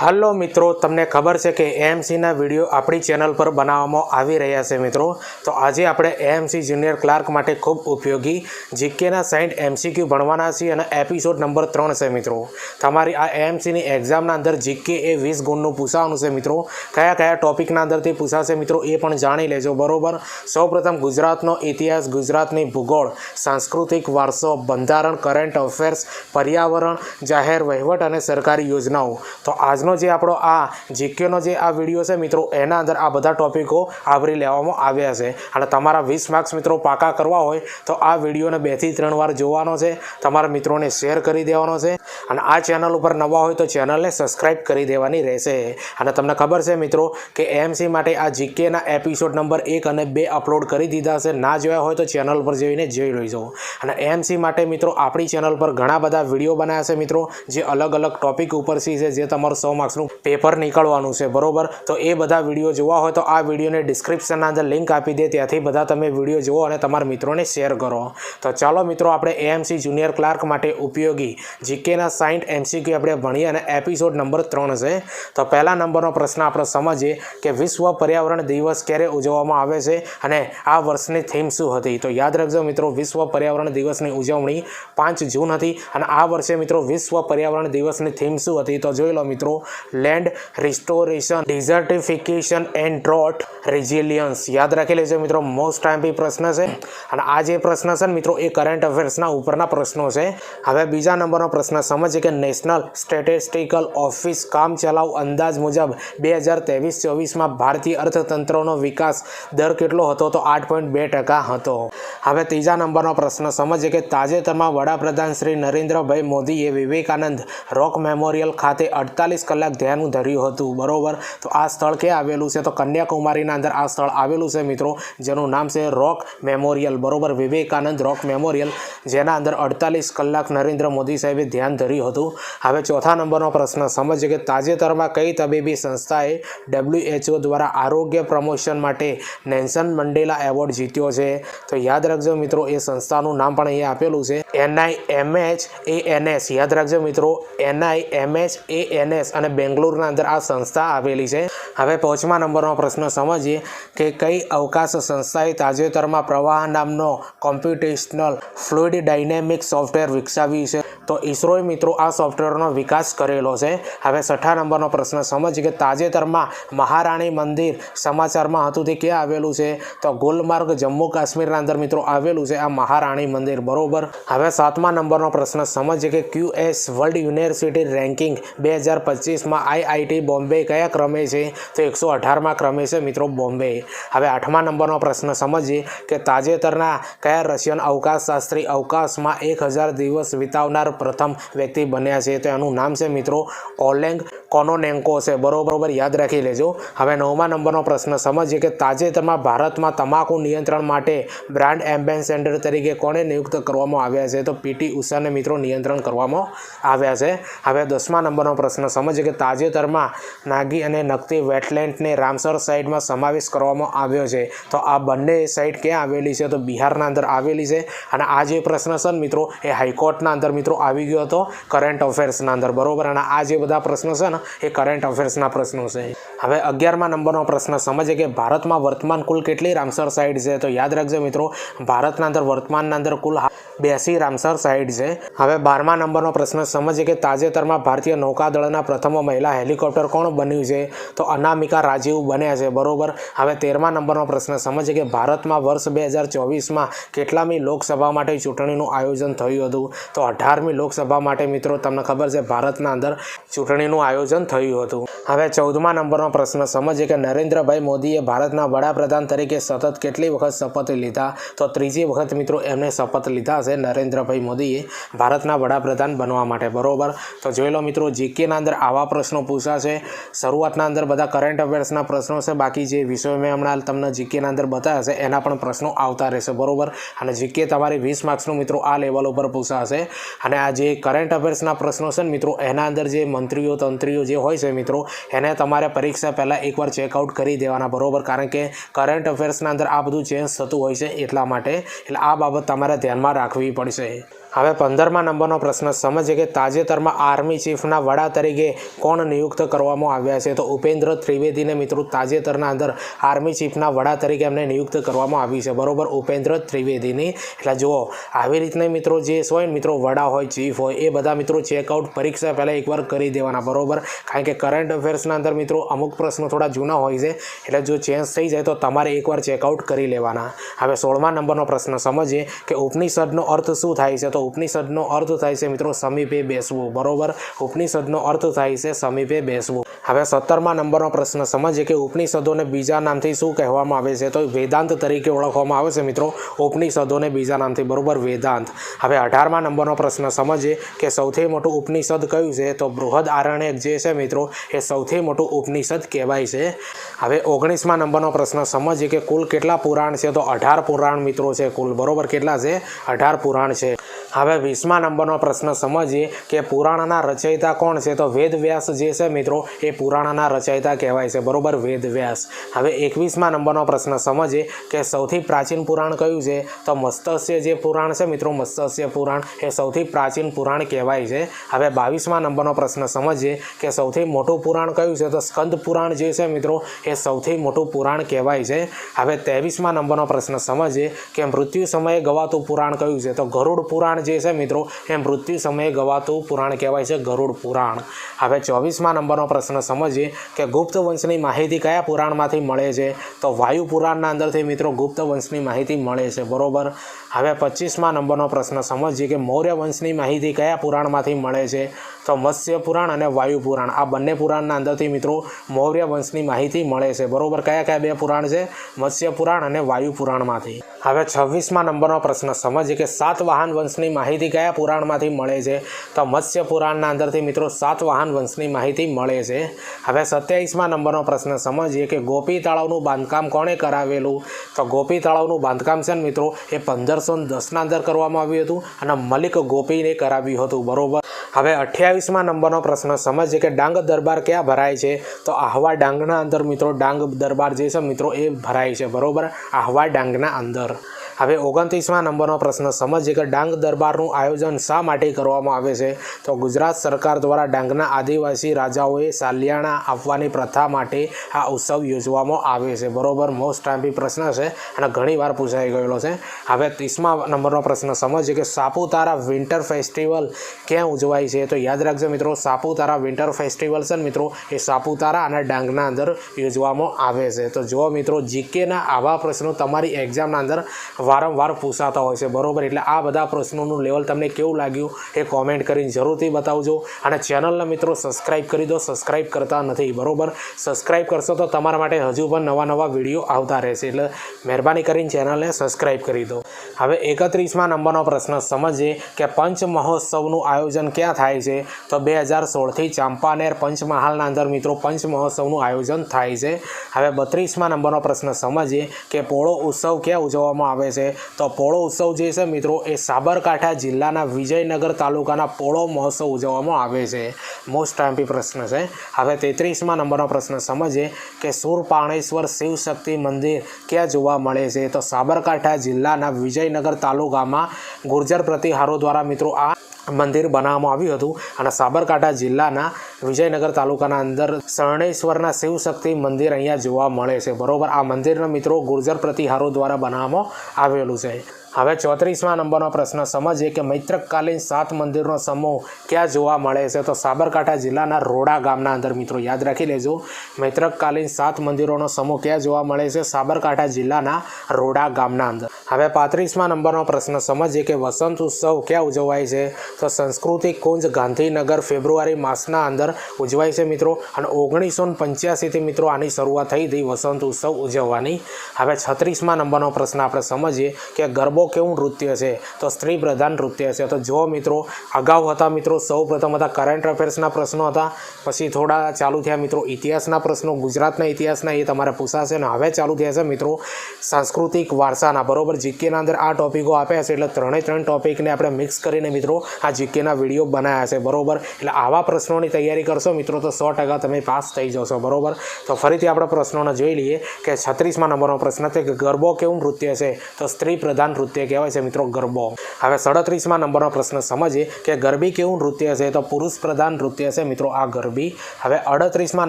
હાલો મિત્રો, તમને ખબર છે કે એએમસીના વીડિયો આપણી ચેનલ પર બનાવવામાં આવી રહ્યા છે મિત્રો. તો આજે આપણે એએમસી જુનિયર ક્લાર્ક માટે ખૂબ ઉપયોગી જીકેના સાઈઠ એમસીક્યુ ભણવાના છીએ અને એપિસોડ નંબર ત્રણ છે મિત્રો. તમારી આ એએમસીની એક્ઝામના અંદર જીકે એ વીસ ગુણનું પૂછાવાનું છે મિત્રો. કયા કયા ટોપિકના અંદરથી પૂછાશે મિત્રો એ પણ જાણી લેજો, બરોબર? સૌપ્રથમ ગુજરાતનો ઇતિહાસ, ગુજરાતની ભૂગોળ, સાંસ્કૃતિક વારસો, બંધારણ કરંટ અફેર્સ પર્યાવરણ, જાહેર વહીવટ અને સરકારી યોજનાઓ. તો આજનો જે આપણો આ જીકેનો જે આ વીડિયો છે મિત્રો, એના અંદર આ બધા ટોપિકો આવરી લેવામાં આવ્યા છે. અને તમારા વીસ માર્ક્સ મિત્રો પાકા કરવા હોય, તો આ વિડીયોને બેથી ત્રણ વાર જોવાનો છે. તમારા મિત્રોને શેર કરી દેવાનો છે. અને આ ચેનલ ઉપર નવા હોય તો ચેનલને સબસ્ક્રાઈબ કરી દેવાની રહેશે. અને તમને ખબર છે મિત્રો, કે એમસી માટે આ જીકેના એપિસોડ નંબર એક અને બે અપલોડ કરી દીધા છે. ના જોયા હોય તો ચેનલ પર જઈને જોઈ લેજો. અને એમસી માટે મિત્રો, આપણી ચેનલ પર ઘણા બધા વીડિયો બનાવ્યા છે મિત્રો, જે અલગ અલગ ટોપિક ઉપરથી છે, જે તમારો સો માર્ક્સનું પેપર નીકળવાનું છે, બરોબર? તો એ બધા વીડિયો જોવા હોય તો આ વિડીયોને ડિસ્ક્રિપ્શનના અંદર લિંક આપી દે, ત્યાંથી બધા તમે વીડિયો જુઓ અને તમારા મિત્રોને શેર કરો. તો ચાલો મિત્રો, આપણે એએમસી જુનિયર ક્લાર્ક માટે ઉપયોગી જીકેના સાઈઠ એમસીક્યુ આપણે ભણીએ અને એપિસોડ નંબર ત્રણ છે. તો પહેલા નંબરનો પ્રશ્ન આપણે સમજીએ કે વિશ્વ પર્યાવરણ દિવસ ક્યારે ઉજવવામાં આવે છે અને આ વર્ષની થીમ શું હતી? તો યાદ રાખજો મિત્રો, વિશ્વ પર્યાવરણ દિવસની ઉજવણી પાંચ જૂન હતી અને આ વર્ષે મિત્રો વિશ્વ પર્યાવરણ દિવસની થીમ શું હતી? તો જોઈ લો મિત્રો land restoration, desertification and drought resilience. યાદ રાખી લેજો મિત્રો મોસ્ટ ટાઈમ પ્રશ્ન છે. અને આ જે પ્રશ્ન છે મિત્રો, એ કરંટ અફેર્સના ઉપરના પ્રશ્નો છે. હવે બીજા નંબરનો પ્રશ્ન સમજીએ કે નેશનલ સ્ટેટિસ્ટિકલ ઓફિસ કામ ચલાવ અંદાજ મુજબ બે હજાર ત્રેવીસ ચોવીસમાં ભારતીય અર્થતંત્રનો વિકાસ દર કેટલો હતો? તો આઠ પોઈન્ટ બે ટકા હતો. હવે ત્રીજા નંબરનો પ્રશ્ન સમજીએ કે તાજેતરમાં વડાપ્રધાન શ્રી નરેન્દ્રભાઈ મોદીએ વિવેકાનંદ રોક મેમોરિયલ ખાતે અડતાલીસ કલાક ધ્યાન ધર્યું હતું, બરોબર? તો આ સ્થળ ક્યાં આવેલું છે? તો કન્યાકુમારીના અંદર આ સ્થળ આવેલું છે મિત્રો, જેનું નામ છે રોક મેમોરિયલ, બરોબર? વિવેકાનંદ રોક મેમોરિયલ, જેના અંદર અડતાલીસ કલાક નરેન્દ્ર મોદી સાહેબે ધ્યાન ધર્યું હતું. હવે ચોથા નંબરનો પ્રશ્ન સમજીએ કે તાજેતરમાં કઈ તબીબી સંસ્થાએ ડબલ્યુએચઓ દ્વારા આરોગ્ય પ્રમોશન માટે નેન્સન મંડેલા એવોર્ડ જીત્યો છે? તો યાદ રાખજો મિત્રો, એ સંસ્થાનું નામ પણ અહીંયા આપેલું છે એનઆઈ એમએચ એ એનએસ યાદ રાખજો મિત્રો એનઆઈ એમએચ એ એનએસ અને બેંગ્લોરના અંદર આ સંસ્થા આવેલી છે. હવે પાંચમા નંબરનો પ્રશ્ન સમજીએ કે કઈ અવકાશ સંસ્થાએ તાજેતરમાં પ્રવાહ નામનો કોમ્પ્યુટેશનલ ફ્લુઇડ ડાયનેમિક સોફ્ટવેર વિકસાવ્યું છે. તો ઈસરોએ મિત્રો આ સોફ્ટવેરનો વિકાસ કરેલો છે. હવે છઠ્ઠા નંબરનો પ્રશ્ન સમજીએ કે તાજેતરમાં મહારાણી મંદિર સમાચારમાં હતું તે ક્યાં આવેલું છે? તો ગુલમાર્ગ, જમ્મુ કાશ્મીરના અંદર મિત્રો આવેલું છે આ મહારાણી મંદિર, બરોબર? હવે સાતમા નંબરનો પ્રશ્ન સમજીએ કે ક્યુએસ વર્લ્ડ યુનિવર્સિટી રેન્કિંગ બે હજાર પચીસમાં આઈઆઈટી બોમ્બે કયા ક્રમે છે? તો એકસો અઢારમાં ક્રમે છે મિત્રો બોમ્બે. હવે આઠમા નંબરનો પ્રશ્ન સમજીએ કે તાજેતરના કયા રશિયન અવકાશશાસ્ત્રી અવકાશમાં એક હજાર દિવસ વિતાવનાર પ્રથમ વ્યક્તિ બન્યા છે તો એનું નામ છે મિત્રો ઓલેંગ કોનોનેન્કો છે. બરોબર યાદ રાખી લેજો. હવે નવમા નંબરનો પ્રશ્ન, સમજીએ કે તાજેતરમાં ભારતમાં તમાકુ નિયંત્રણ માટે બ્રાન્ડ એમ્બેસેડર તરીકે કોને નિયુક્ત કરવામાં આવ્યા છે? તો પીટી ઉષાને મિત્રો નિયંત્રણ કરવામાં આવ્યા છે. હવે દસમા નંબરનો પ્રશ્ન, સમજીએ કે તાજેતરમાં નાગી અને નકતી વેટલેન્ડને રામસર સાઇડમાં સમાવેશ કરવામાં આવ્યો છે. તો આ બંને સાઇટ ક્યાં આવેલી છે? તો બિહારના અંદર આવેલી છે. અને આ જે પ્રશ્ન છે મિત્રો, એ હાઈકોર્ટના અંદર મિત્રો આવી ગયો હતો કરંટ અફેર્સના અંદર, બરોબર? અને આ જે બધા પ્રશ્નો છે ને, એ કરંટ અફેર્સના પ્રશ્નો છે. હવે અગિયારમા નંબરનો પ્રશ્ન સમજે કે ભારતમાં વર્તમાન કુલ કેટલી રામસર સાઇટ છે? તો યાદ રાખજો મિત્રો, ભારતના અંદર, વર્તમાનના અંદર કુલ બેસી રામસર સાઇટ છે. હવે બારમા નંબરનો પ્રશ્ન સમજે કે તાજેતરમાં ભારતીય નૌકાદળના પ્રથમ મહિલા હેલિકોપ્ટર કોણ બન્યું છે? તો અનામિકા રાજીવ બન્યા છે, બરોબર? હવે તેરમા નંબરનો પ્રશ્ન સમજે કે ભારતમાં વર્ષ બે હજાર ચોવીસમાં કેટલામી લોકસભા માટે ચૂંટણીનું આયોજન થયું હતું? તો અઢારમી લોકસભા માટે મિત્રો તમને ખબર છે, ભારતના અંદર ચૂંટણીનું આયોજન થયું હતું. હવે ચૌદમા નંબરનો પ્રશ્ન સમજીએ કે નરેન્દ્રભાઈ મોદીએ ભારતના વડાપ્રધાન તરીકે સતત કેટલી વખત શપથ લીધા? તો ત્રીજી વખત મિત્રો એમને શપથ લીધા છે નરેન્દ્રભાઈ મોદીએ ભારતના વડાપ્રધાન બનવા માટે. બરોબર? તો જોઈ લો મિત્રો, જીકેના અંદર આવા પ્રશ્નો પૂછાશે. શરૂઆતના અંદર બધા કરંટ અફેર્સના પ્રશ્નો છે. બાકી જે વિષયો મેં હમણાં તમને જીકેના અંદર બતાવ્યા છે, એના પણ પ્રશ્નો આવતા રહેશે. બરોબર? અને જીકે તમારી વીસ માર્ક્સનું મિત્રો આ લેવલ ઉપર પૂછાશે. અને આ જે કરંટ અફેર્સના પ્રશ્નો છે ને મિત્રો, એના અંદર જે મંત્રીઓ, તંત્રીઓ જે હોય છે મિત્રો, એને તમારે પરીક્ષા પહેલાં એકવાર ચેકઆઉટ કરી દેવાના, બરાબર? કારણ કે કરંટ અફેર્સના અંદર આ બધું ચેન્જ થતું હોય છે એટલા માટે, એટલે આ બાબત તમારે ધ્યાનમાં રાખવી પડશે. હવે પંદરમા નંબરનો પ્રશ્ન, સમજીએ કે તાજેતરમાં આર્મી ચીફના વડા તરીકે કોણ નિયુક્ત કરવામાં આવ્યા છે? તો ઉપેન્દ્ર ત્રિવેદીને મિત્રો તાજેતરના અંદર આર્મી ચીફના વડા તરીકે એમને નિયુક્ત કરવામાં આવી છે. બરોબર, ઉપેન્દ્ર ત્રિવેદીની. એટલે જુઓ, આવી રીતના મિત્રો જે હોય મિત્રો વડા હોય, ચીફ હોય, એ બધા મિત્રો ચેકઆઉટ પરીક્ષા પહેલાં એકવાર કરી દેવાના. બરોબર? કારણ કે કરંટ અફેર્સના અંદર મિત્રો અમુક પ્રશ્નો થોડા જૂના હોય છે. એટલે જો ચેન્જ થઈ જાય તો તમારે એકવાર ચેકઆઉટ કરી લેવાના. હવે સોળમા નંબરનો પ્રશ્ન, સમજીએ કે ઉપનિષદનો અર્થ શું થાય છે? તો ઉપનિષદનો અર્થ થાય છે મિત્રો સમીપે બેસવું, બરોબર? ઉપનિષદનો અર્થ થાય છે સમીપે બેસવું. હવે સત્તરમા નંબરનો પ્રશ્ન, સમજીએ કે ઉપનિષદોને બીજા નામથી શું કહેવામાં આવે છે? તો વેદાંત તરીકે ઓળખવામાં આવે છે મિત્રો, ઉપનિષદોને બીજા નામથી, બરોબર? વેદાંત. હવે અઢારમા નંબરનો પ્રશ્ન, સમજીએ કે સૌથી મોટું ઉપનિષદ કયું છે? તો બૃહદ આરણ્યક જે છે મિત્રો, એ સૌથી મોટું ઉપનિષદ કહેવાય છે. હવે ઓગણીસમા નંબરનો પ્રશ્ન, સમજીએ કે કુલ કેટલા પુરાણ છે? તો અઢાર પુરાણ મિત્રો છે કુલ, બરોબર? કેટલા છે? અઢાર પુરાણ છે. હવે વીસમા નંબરનો પ્રશ્ન સમજીએ કે પુરાણના રચયિતા કોણ છે? તો વેદવ્યાસ જે છે મિત્રો, એ પુરાણના રચયિતા કહેવાય છે. બરોબર? વેદવ્યાસ. હવે એકવીસમા નંબરનો પ્રશ્ન સમજીએ કે સૌથી પ્રાચીન પુરાણ કયું છે? તો મત્સ્ય જે પુરાણ છે મિત્રો, મત્સ્ય પુરાણ, એ સૌથી પ્રાચીન પુરાણ કહેવાય છે. હવે બાવીસમા નંબરનો પ્રશ્ન સમજીએ કે સૌથી મોટું પુરાણ કયું છે? તો સ્કંદ પુરાણ જે છે મિત્રો, એ સૌથી મોટું પુરાણ કહેવાય છે. હવે ત્રેવીસમા નંબરનો પ્રશ્ન સમજીએ કે મૃત્યુ સમયે ગવાતું પુરાણ કયું છે? તો ગરુડ પુરાણ જે છે મિત્રો એ મૃત્યુ સમયે ગવાતું પુરાણ કહેવાય છે ગરુડ પુરાણ. હવે ચોવીસમા નંબરનો પ્રશ્ન સમજીએ કે ગુપ્ત વંશની માહિતી કયા પુરાણમાંથી મળે છે? તો વાયુ પુરાણના અંદરથી મિત્રો ગુપ્ત વંશની માહિતી મળે છે, બરોબર? હવે પચીસમાં નંબરનો પ્રશ્ન સમજીએ કે મૌર્ય વંશની માહિતી કયા પુરાણમાંથી મળે છે? તો મત્સ્ય પુરાણ અને વાયુ પુરાણ. આ બંને પુરાણના અંદરથી મિત્રો મૌર્ય વંશની માહિતી મળે છે. બરોબર? કયા કયા બે પુરાણ છે? મત્સ્ય પુરાણ અને વાયુ પુરાણમાંથી. હવે છવ્વીસમાં નંબરનો પ્રશ્ન. સમજીએ કે સાતવાહન વંશની માહિતી કયા પુરાણમાંથી મળે છે? તો મત્સ્ય પુરાણના અંદરથી મિત્રો સાતવાહન વંશની માહિતી મળે છે. હવે સત્યાવીસમાં નંબરનો પ્રશ્ન. સમજીએ કે ગોપી તળાવનું બાંધકામ કોણે કરાવેલું? તો ગોપી તળાવનું બાંધકામ છે ને મિત્રો, એ પંદરસો દસના અંદર કરવામાં આવ્યું હતું અને મલિક ગોપીને કરાવ્યું હતું. બરોબર? હવે અઠ્યાવીસમાં નંબરનો પ્રશ્ન, સમજીએ કે ડાંગ દરબાર ક્યાં ભરાય છે? તો આહવા ડાંગના અંદર મિત્રો, ડાંગ દરબાર જે છે મિત્રો એ ભરાય છે, બરોબર? આહવા ડાંગના અંદર. હવે ઓગણત્રીસમાં નંબરનો પ્રશ્ન સમજીએ કે ડાંગ દરબારનું આયોજન શા માટે કરવામાં આવે છે? તો ગુજરાત સરકાર દ્વારા ડાંગના આદિવાસી રાજાઓએ સાલિયાણા આપવાની પ્રથા માટે આ ઉત્સવ યોજવામાં આવે છે. બરોબર મોસ્ટ ટાઈમ્પી પ્રશ્ન છે અને ઘણીવાર પૂછાઈ ગયેલો છે. હવે ત્રીસમા નંબરનો પ્રશ્ન સમજીએ કે સાપુતારા વિન્ટર ફેસ્ટિવલ ક્યાં ઉજવાય છે? તો યાદ રાખજો મિત્રો, સાપુતારા વિન્ટર ફેસ્ટિવલ છે મિત્રો, એ સાપુતારા અને ડાંગના અંદર યોજવામાં આવે છે. તો જો મિત્રો જીકેના આવા પ્રશ્નો તમારી એક્ઝામના અંદર વારંવાર પૂછાતા હોય છે. બરોબર? એટલે આ બધા પ્રશ્નોનું લેવલ તમને કેવું લાગ્યું એ કોમેન્ટ કરીને જરૂરથી બતાવજો. અને ચેનલના મિત્રો સબસ્ક્રાઈબ કરી દો. સબસ્ક્રાઈબ કરતા નથી. બરોબર? સબસ્ક્રાઈબ કરશો તો તમારા માટે હજુ પણ નવા નવા વીડિયો આવતા રહેશે. એટલે મહેરબાની કરીને ચેનલને સબસ્ક્રાઈબ કરી દો. હવે એકત્રીસમાં નંબરનો પ્રશ્ન. સમજીએ કે પંચ મહોત્સવનું આયોજન ક્યાં થાય છે? તો બે હજાર સોળથી ચાંપાનેર પંચમહાલના અંદર મિત્રો પંચ મહોત્સવનું આયોજન થાય છે. હવે બત્રીસમાં નંબરનો પ્રશ્ન. સમજીએ કે પોળો ઉત્સવ ક્યાં ઉજવવામાં આવે છે? તો પોળો ઉત્સવ જે છે મિત્રો, એ સાબરકાંઠા જિલ્લાના વિજયનગર તાલુકાના પોળો મહોત્સવ ઉજવવામાં આવે છે. મોસ્ટ ટાઈમ્પી પ્રશ્ન છે. હવે તેત્રીસમાં નંબરનો પ્રશ્ન, સમજીએ કે સુરપાણેશ્વર શિવશક્તિ મંદિર ક્યાં જોવા મળે છે? તો સાબરકાંઠા જિલ્લાના વિજયનગર તાલુકામાં ગુર્જર પ્રતિહારો દ્વારા મિત્રો આ મંદિર બનાવવામાં આવ્યું હતું અને સાબરકાંઠા જિલ્લાના વિજયનગર તાલુકાના અંદર શરણેશ્વરના શિવશક્તિ મંદિર અહીંયા જોવા મળે છે. બરોબર, આ મંદિરના મિત્રો ગુર્જર પ્રતિહારો દ્વારા બનાવવામાં આવેલું છે. હવે ચોત્રીસમાં નંબરનો પ્રશ્ન, સમજીએ કે મૈત્રકાલીન સાત મંદિરનો સમૂહ ક્યાં જોવા મળે છે? તો સાબરકાંઠા જિલ્લાના રોડા ગામના અંદર મિત્રો, યાદ રાખી લેજો. મૈત્રકાલીન સાત મંદિરોનો સમૂહ ક્યાં જોવા મળે છે? સાબરકાંઠા જિલ્લાના રોડા ગામના અંદર. હવે પાંત્રીસમાં નંબરનો પ્રશ્ન, સમજીએ કે વસંત ઉત્સવ ક્યાં ઉજવાય છે? તો સંસ્કૃતિ કુંજ ગાંધીનગર ફેબ્રુઆરી માસના અંદર ઉજવાય છે મિત્રો. અને ઓગણીસો પંચ્યાસીથી મિત્રો આની શરૂઆત થઈ હતી વસંત ઉત્સવ ઉજવવાની. હવે છત્રીસમાં નંબરનો પ્રશ્ન આપણે સમજીએ કે ગરબો કેવું નૃત્ય છે? તો સ્ત્રી પ્રધાન નૃત્ય છે. તો જો મિત્રો, અગાઉ હતા મિત્રો, સૌ પ્રથમ હતા કરંટ અફેર્સના પ્રશ્નો હતા. પછી થોડા ચાલુ થયા મિત્રો, ઇતિહાસના પ્રશ્નો, ગુજરાતના ઇતિહાસના એ તમારે પૂછાશે અને હવે ચાલુ થયા છે મિત્રો, સાંસ્કૃતિક વારસાના. બરોબર, જીકેના અંદર આ ટોપિકો આપ્યા છે, એટલે ત્રણે ત્રણ ટોપિકને આપણે મિક્સ કરીને મિત્રો, આ જીકેના વીડિયો બનાવ્યા છે. બરોબર, એટલે આવા પ્રશ્નોની તૈયારી કરશો મિત્રો, તો સો ટકા તમે પાસ થઈ જશો. બરોબર, તો ફરીથી આપણે પ્રશ્નોને જોઈ લઈએ કે છત્રીસમાં નંબરનો પ્રશ્ન છે કે ગરબો કેવું નૃત્ય છે? તો સ્ત્રી પ્રધાન નૃત્ય નૃત્ય કહેવાય છે મિત્રો ગરબો. હવે સડત્રીસમાં નંબરનો પ્રશ્ન સમજીએ કે ગરબી કેવું નૃત્ય છે? તો પુરુષ પ્રધાન નૃત્ય છે મિત્રો આ ગરબી. હવે અડત્રીસમાં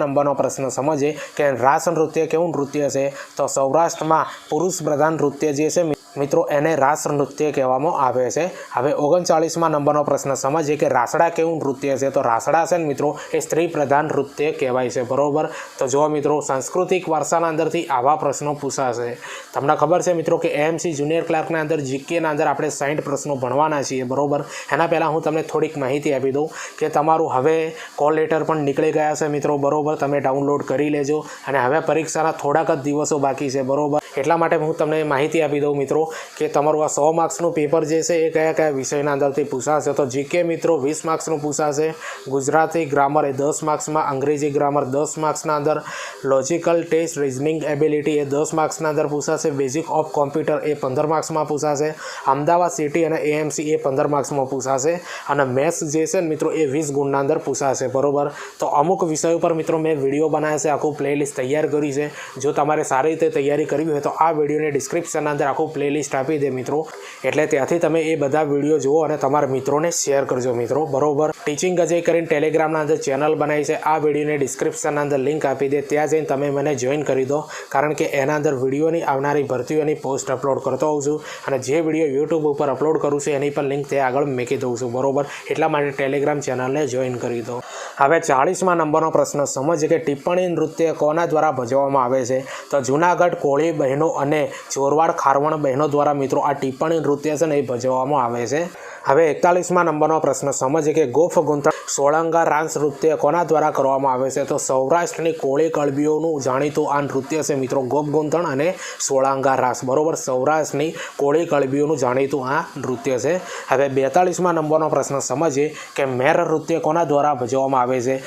નંબરનો પ્રશ્ન સમજીએ કે રાસ નૃત્ય કેવું નૃત્ય છે? તો સૌરાષ્ટ્રમાં પુરુષ પ્રધાન નૃત્ય જે છે મિત્રો, એને રાસ નૃત્ય કહેવામાં આવે છે. હવે ઓગણચાળીસમાં નંબરનો પ્રશ્ન સમજીએ કે રાસડા કેવું નૃત્ય છે? તો રાસડા છે ને મિત્રો, એ સ્ત્રી પ્રધાન નૃત્ય કહેવાય છે. બરોબર? તો જો મિત્રો, સાંસ્કૃતિક વારસાના અંદરથી આવા પ્રશ્નો પૂછાશે. તમને ખબર છે મિત્રો કે એએમસી જુનિયર ક્લાર્કના અંદર જીકેના અંદર આપણે સાઠ પ્રશ્નો ભણવાના છીએ. બરોબર? એના પહેલાં હું તમને થોડીક માહિતી આપી દઉં કે તમારું હવે કોલ લેટર પણ નીકળી ગયા છે મિત્રો. બરોબર? તમે ડાઉનલોડ કરી લેજો. અને હવે પરીક્ષાના થોડાક જ દિવસો બાકી છે. બરોબર? એટલા માટે હું તમને માહિતી આપી દઉં મિત્રો. કે તમારું આ સો માર્ક્સનું પેપર જે છે એ કયા કયા વિષયના અંદરથી પૂછાશે? તો જીકે મિત્રો વીસ માર્ક્સનું પૂછાશે. ગુજરાતી ગ્રામર એ દસ માર્ક્સમાં, અંગ્રેજી ગ્રામર દસ માર્ક્સના અંદર, લોજિકલ ટેસ્ટ રિઝનિંગ એબિલિટી એ દસ માર્ક્સના અંદર પૂછાશે, બેઝિક ઓફ કોમ્પ્યુટર એ પંદર માર્ક્સમાં પૂછાશે, અમદાવાદ સિટી અને એએમસી એ પંદર માર્ક્સમાં પૂછાશે, અને મેથ્સ જે છે ને મિત્રો એ વીસ ગુણના અંદર પૂછાશે, બરોબર? તો અમુક વિષયો પર મિત્રો મેં વીડિયો બનાવ્યા છે, આખું પ્લેલિસ્ટ તૈયાર કરી છે. જો તમારે સારી રીતે તૈયારી કરવી હોય તો આ વિડીયોની ડિસ્ક્રિપ્શનના અંદર આખું પ્લેલિસ્ટ આપી દે મિત્રો. એટલે ત્યાંથી તમે એ બધા વીડિયો જુઓ અને તમારા મિત્રોને શેર કરજો મિત્રો. બરોબર? ટીચિંગ અજય કરીને ટેલિગ્રામના અંદર ચેનલ બનાવી છે. આ વિડીયોને ડિસ્ક્રિપ્શનના અંદર લિંક આપી દે. ત્યાં જઈને તમે મને જોઈન કરી દો. કારણ કે એના અંદર વિડીયોની આવનારી ભરતીઓની પોસ્ટ અપલોડ કરતો હોઉં છું. અને જે વીડિયો યુટ્યુબ ઉપર અપલોડ કરું છું, એની પણ લિંક ત્યાં આગળ મૂકી દઉં છું. બરોબર? એટલા માટે ટેલિગ્રામ ચેનલને જોઈન કરી દો. હવે ચાળીસમાં નંબરનો પ્રશ્ન. સમજ કે ટિપ્પણી નૃત્ય કોના દ્વારા ભજવવામાં આવે છે? તો જૂનાગઢ કોળી બહેનો અને ચોરવાડ ખારવણ બહેનો દ્વારા મિત્રો આ ટિપ્પણી નૃત્ય છે ને એ ભજવવામાં આવે છે. હવે એકતાલીસમાં નંબરનો પ્રશ્ન સમજીએ કે ગોફ ગુંથણ સોળંગા રાસ નૃત્ય કોના દ્વારા કરવામાં આવે છે? તો સૌરાષ્ટ્રની કોળી કળબીઓનું જાણીતું આ નૃત્ય છે મિત્રો ગોપ ગુંથણ અને સોળાંગા રાસ. બરોબર, સૌરાષ્ટ્રની કોળી કળબીઓનું જાણીતું આ નૃત્ય છે. હવે બેતાલીસમાં નંબરનો પ્રશ્ન સમજીએ કે મેર નૃત્ય કોના દ્વારા ભજવવામાં આવે છે?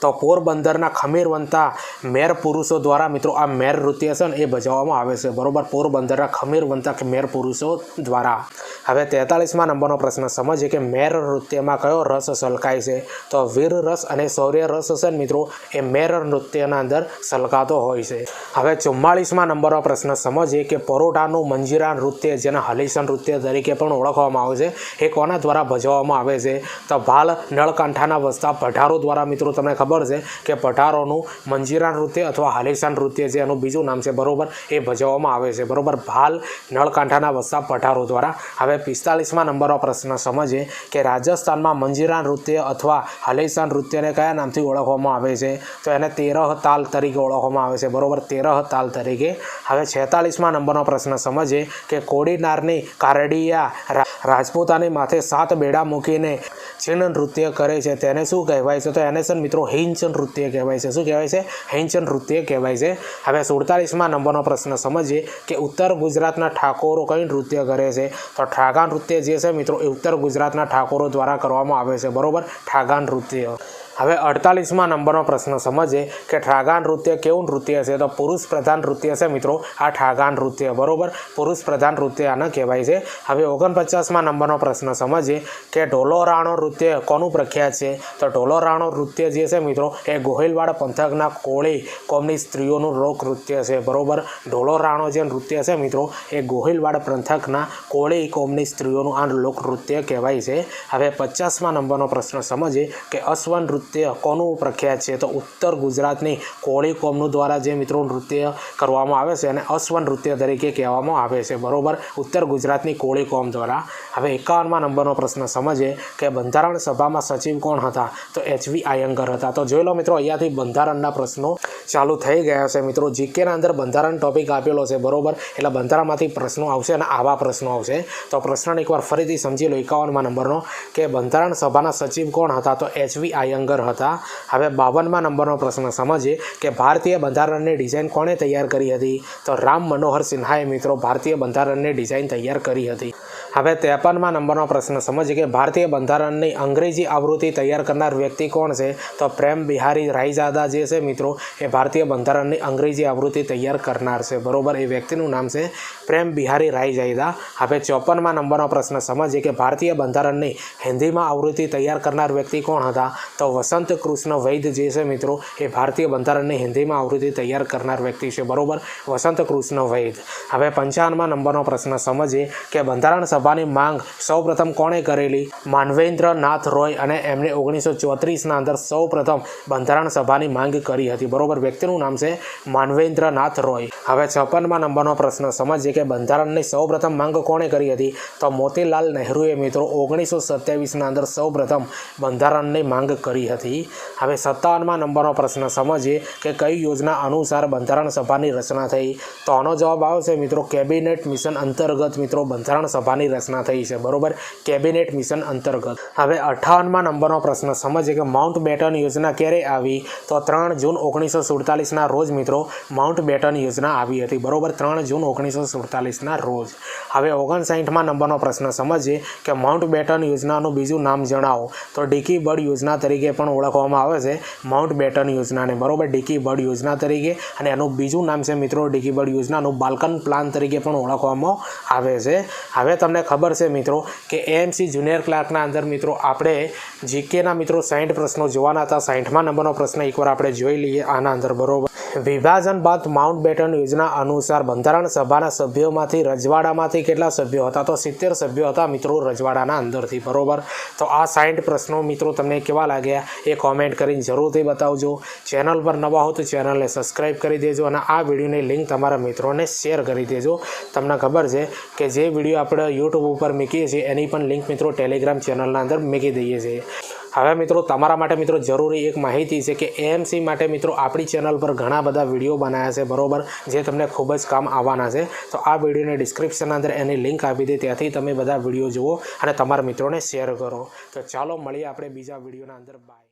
તો પોરબંદરના ખમીરવંતા મેર પુરુષો દ્વારા મિત્રો આ મેર નૃત્ય છે ને એ ભજવવામાં આવે છે. બરોબર? પોરબંદરના ખમીરવંતા મેર પુરુષો દ્વારા. હવે તેતાળીસમાં નંબરનો પ્રશ્ન, સમજીએ કે મેર નૃત્યમાં કયો રસ સલકાય છે? તો વીર રસ અને શૌર્ય રસ છે મિત્રો, એ મેર નૃત્યના અંદર સલકાતો હોય છે. હવે ચુમ્માળીસમાં નંબરનો પ્રશ્ન, સમજીએ કે પરોઠાનું મંજીરા નૃત્ય, જેને હલીસન નૃત્ય તરીકે પણ ઓળખવામાં આવે છે, એ કોના દ્વારા ભજવવામાં આવે છે? તો ભાલ નળકાંઠાના વસતા પઢારો દ્વારા મિત્રો, તમને ખબર છે કે પઠારોનું મંજીરા નૃત્ય અથવા હાલેસાન નૃત્ય છે, એનું બીજું નામ છે બરોબર, એ ભજવવામાં આવે છે. બરોબર ભાલ નળકાંઠાના વસતા પઠારો દ્વારા. હવે પિસ્તાલીસમાં નંબરનો પ્રશ્ન સમજીએ કે રાજસ્થાનમાં મંજીરા નૃત્ય અથવા હલેસા નૃત્યને કયા નામથી ઓળખવામાં આવે છે? તો એને તેરહ તાલ તરીકે ઓળખવામાં આવે છે. બરોબર, તેરહ તાલ તરીકે. હવે છેતાલીસમાં નંબરનો પ્રશ્ન સમજીએ કે કોડીનારની કારડિયા રાજપૂતાની માથે સાત બેડા મૂકીને છીણ નૃત્ય કરે છે. તેને શું કહેવાય? છે તો એને છે મિત્રો મિત્રો હિંચ નૃત્ય કહેવાય છે. શું કહેવાય છે? હિંચ નૃત્ય કહેવાય છે. હવે સુડતાલીસમાં નંબરનો પ્રશ્ન સમજીએ કે ઉત્તર ગુજરાતના ઠાકોરો કઈ નૃત્ય કરે છે? તો ઠાગા નૃત્ય જે છે મિત્રો, એ ઉત્તર ગુજરાતના ઠાકોરો દ્વારા કરવામાં આવે છે. બરાબર? ઠાગા નૃત્ય. હવે અડતાલીસમાં નંબરનો પ્રશ્ન સમજીએ કે ઠાગા નૃત્ય કેવું નૃત્ય છે? તો પુરુષ પ્રધાન નૃત્ય છે મિત્રો, આ ઠાગા નૃત્ય, બરોબર? પુરુષ પ્રધાન નૃત્ય આને કહેવાય છે. હવે ઓગણપચાસમાં નંબરનો પ્રશ્ન સમજીએ કે ઢોલોરાણો નૃત્ય કોનું પ્રખ્યાત છે? તો ઢોલોરાણો નૃત્ય જે છે મિત્રો, એ ગોહિલવાડ પંથકના કોળી કોમની સ્ત્રીઓનું લોક નૃત્ય છે, બરોબર? ઢોલોરાણો જે નૃત્ય છે મિત્રો, એ ગોહિલવાડ પંથકના કોળી કોમની સ્ત્રીઓનું આ લોક નૃત્ય કહેવાય છે. હવે પચાસમાં નંબરનો પ્રશ્ન સમજીએ કે અશ્વ નૃત્ય કોનું પ્રખ્યાત છે? તો ઉત્તર ગુજરાતની કોળી કોમનું દ્વારા જે મિત્રો નૃત્ય કરવામાં આવે છે અને અશ્વ નૃત્ય તરીકે કહેવામાં આવે છે. બરોબર? ઉત્તર ગુજરાતની કોળી કોમ દ્વારા. હવે એકાવનમાં નંબરનો પ્રશ્ન સમજીએ કે બંધારણ સભામાં સચિવ કોણ હતા? તો એચવી આયંગર હતા. તો જોઈ લો મિત્રો, અહીંયાથી બંધારણના પ્રશ્નો ચાલુ થઈ ગયા છે. મિત્રો, જીકેના અંદર બંધારણ ટોપિક આપેલો છે. બરોબર? એટલે બંધારણમાંથી પ્રશ્નો આવશે અને આવા પ્રશ્નો આવશે. તો પ્રશ્ન એકવાર ફરીથી સમજી લો એકાવનમાં નંબરનો કે બંધારણ સભાના સચિવ કોણ હતા? તો એચવી આયંગર હતા. હવે બાવનમાં નંબરનો પ્રશ્ન સમજીએ કે ભારતીય બંધારણની ડિઝાઇન કોણે તૈયાર કરી હતી? તો રામ મનોહર સિન્હાએ મિત્રો ભારતીય બંધારણની ડિઝાઇન તૈયાર કરી હતી. હવે ત્રેપનમાં નંબરનો પ્રશ્ન. સમજીએ કે ભારતીય બંધારણની અંગ્રેજી આવૃત્તિ તૈયાર કરનાર વ્યક્તિ કોણ છે? તો પ્રેમ બિહારી રાયજાદા જે છે મિત્રો, એ ભારતીય બંધારણની અંગ્રેજી આવૃત્તિ તૈયાર કરનાર છે. બરોબર, એ વ્યક્તિનું નામ છે પ્રેમ બિહારી રાયજાદા. હવે ચોપનમાં નંબરનો પ્રશ્ન. સમજીએ કે ભારતીય બંધારણની હિન્દીમાં આવૃત્તિ તૈયાર કરનાર વ્યક્તિ કોણ હતા? તો વસંત કૃષ્ણ વૈદ જે છે મિત્રો, એ ભારતીય બંધારણની હિન્દીમાં આવૃત્તિ તૈયાર કરનાર વ્યક્તિ છે. બરોબર, વસંત કૃષ્ણ વૈદ. હવે પંચાવનમાં નંબરનો પ્રશ્ન. સમજીએ કે બંધારણ સભાની માંગ સૌપ્રથમ કોણે કરેલી? માનવેન્દ્રનાથ રોય અને એમણે ઓગણીસો ચોત્રીસના અંદર સૌપ્રથમ બંધારણ સભાની માંગ કરી હતી. બરોબર, વ્યક્તિનું નામ છે માનવેન્દ્રનાથ રોય. હવે છપ્પનમાં નંબરનો પ્રશ્ન. સમજીએ કે બંધારણની સૌપ્રથમ માંગ કોણે કરી હતી? તો મોતીલાલ નહેરુએ મિત્રો ઓગણીસો સત્યાવીસના અંદર સૌપ્રથમ બંધારણની માંગ કરી હતી. હવે સત્તાવનમાં નંબરનો પ્રશ્ન. સમજીએ કે કઈ યોજના અનુસાર બંધારણ સભાની રચના થઈ? તો આનો જવાબ આવશે મિત્રો, કેબિનેટ મિશન અંતર્ગત મિત્રો બંધારણ સભાની રચના થઈ છે. બરોબર? કેબિનેટ મિશન અંતર્ગત. હવે અઠ્ઠાવનમાં નંબરનો પ્રશ્ન. સમજીએ કે માઉન્ટ બેટન યોજના ક્યારે આવી? તો ત્રણ જૂન ઓગણીસો સુડતાલીસના રોજ મિત્રો, માઉન્ટ બેટન યોજના આવી હતી. બરોબર? ત્રણ જૂન ઓગણીસો સુડતાલીસના રોજ. હવે ઓગણસાઠમાં નંબરનો પ્રશ્ન. સમજીએ કે માઉન્ટ બેટન યોજનાનું બીજું નામ જણાવો. તો ડીકી બર્ડ યોજના તરીકે પણ ઓળખવામાં આવે છે, માઉન્ટ બેટન યોજનાને. બરોબર? ડીકી બર્ડ યોજના તરીકે. અને એનું બીજું નામ છે મિત્રો, ડીકી બર્ડ યોજનાનું બાલ્કન પ્લાન તરીકે પણ ઓળખવામાં આવે છે. હવે તમને ખબર છે મિત્રો કે એએમસી જુનિયર ક્લાર્કના અંદર મિત્રો આપણે જીકેના મિત્રો સાઠ પ્રશ્નો જોવાના હતા. સાઠમાં નંબરનો પ્રશ્ન એકવાર આપણે જોઈ લઈએ આના અંદર બરોબર. વિભાજન બાદ માઉન્ટ બેટન યોજના અનુસાર બંધારણ સભાના સભ્યોમાંથી રજવાડામાંથી કેટલા સભ્યો હતા? તો સિત્તેર સભ્યો હતા મિત્રો રજવાડાના અંદરથી, બરોબર? તો આ સાઠ પ્રશ્નો મિત્રો તમને કેવા લાગ્યા એ કોમેન્ટ કરીને જરૂરથી બતાવજો. ચેનલ પર નવા હો તો ચેનલને સબસ્ક્રાઈબ કરી દેજો અને આ વિડીયોની લિંક તમારા મિત્રોને શેર કરી દેજો. તમને ખબર છે કે જે વીડિયો આપણે યુટ્યુબ ઉપર મૂકીએ છીએ, એની પણ લિંક મિત્રો ટેલિગ્રામ ચેનલના અંદર મૂકી દઈએ છીએ. હવે મિત્રો, તમારા માટે મિત્રો જરૂરી એક માહિતી છે કે એએમસી માટે મિત્રો આપણી ચેનલ પર ઘણા બધા વીડિયો બનાવ્યા છે, બરોબર? જે તમને ખૂબ જ કામ આવવાના છે. તો આ વિડીયોની ડિસ્ક્રિપ્શન અંદર એની લિંક આપી દે, ત્યાંથી તમે બધા વીડિયો જુઓ અને તમારા મિત્રોને શેર કરો. તો ચાલો મળીએ આપણે બીજા વિડીયોના અંદર. બાય